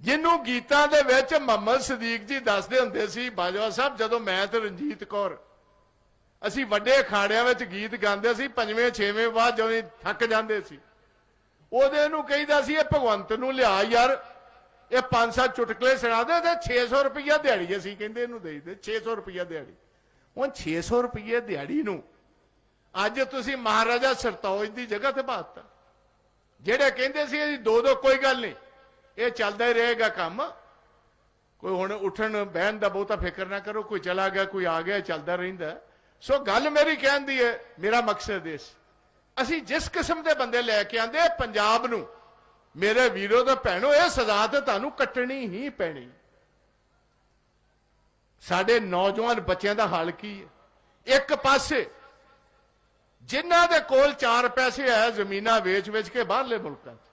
ਜਿਹਨੂੰ ਗੀਤਾਂ ਦੇ ਵਿੱਚ ਮੁਹੰਮਦ ਸਦੀਕ ਜੀ ਦੱਸਦੇ ਹੁੰਦੇ ਸੀ, ਬਾਜਵਾ ਸਾਹਿਬ, ਜਦੋਂ ਮੈਂ ਤੇ ਰਣਜੀਤ ਕੌਰ, ਅਸੀਂ ਵੱਡੇ ਅਖਾੜਿਆਂ ਵਿੱਚ ਗੀਤ ਗਾਉਂਦੇ ਸੀ, ਪੰਜਵੇਂ, ਛੇਵੇਂ ਬਾਅਦ ਜਦੋਂ ਥੱਕ ਜਾਂਦੇ ਸੀ। ਉਹਦੇ ਨੂੰ ਕਹਿੰਦਾ ਸੀ, ਇਹ ਭਗਵੰਤ ਨੂੰ ਲਿਆ ਯਾਰ, ਇਹ ਪੰਜ ਸੱਤ ਚੁਟਕਲੇ ਸੁਣਾ ਦੇ, ਤੇ 600 ਰੁਪਈਆ ਦਿਹਾੜੀ ਅਸੀਂ ਕਹਿੰਦੇ, ਇਹਨੂੰ ਦੇ ਦੇ 600 ਰੁਪਈਆ ਦਿਹਾੜੀ। ਹੁਣ 600 ਰੁਪਈਏ ਦਿਹਾੜੀ ਨੂੰ ਅੱਜ ਤੁਸੀਂ ਮਹਾਰਾਜਾ ਸਰਤੋਜ ਦੀ ਜਗ੍ਹਾ ਤੇ ਬਾਤ ਜਿਹੜੇ ਕਹਿੰਦੇ ਸੀ ਇਹਦੀ ਦੋ ਦੋ, ਕੋਈ ਗੱਲ ਨਹੀਂ ਇਹ ਚੱਲਦਾ ਹੀ ਰਹੇਗਾ ਕੰਮ। ਕੋਈ ਹੁਣ ਉੱਠਣ ਬਹਿਣ ਦਾ ਬਹੁਤਾ ਫਿਕਰ ਨਾ ਕਰੋ, ਕੋਈ ਚਲਾ ਗਿਆ, ਕੋਈ ਆ ਗਿਆ ਚੱਲਦਾ ਰਹਿੰਦਾ। ਸੋ ਗੱਲ ਮੇਰੀ ਕਹਿਣ ਦੀ ਹੈ, ਮੇਰਾ ਮਕਸਦ ਇਸ। ਅਸੀਂ ਜਿਸ ਕਿਸਮ ਦੇ ਬੰਦੇ ਲੈ ਕੇ ਆਂਦੇ ਪੰਜਾਬ ਨੂੰ, ਮੇਰੇ ਵੀਰੋ ਤੇ ਭੈਣੋ, ਇਹ ਸਜ਼ਾ ਤੇ ਤੁਹਾਨੂੰ ਕੱਟਣੀ ਹੀ ਪੈਣੀ। ਸਾਡੇ ਨੌਜਵਾਨ ਬੱਚਿਆਂ ਦਾ ਹਾਲ ਕੀ ਹੈ? ਇੱਕ ਪਾਸੇ ਜਿਨ੍ਹਾਂ ਦੇ ਕੋਲ ਚਾਰ ਪੈਸੇ ਹੈ, ਜ਼ਮੀਨਾਂ ਵੇਚ-ਵੇਚ ਕੇ ਬਾਹਰਲੇ ਮੁਲਕਾਂ 'ਚ।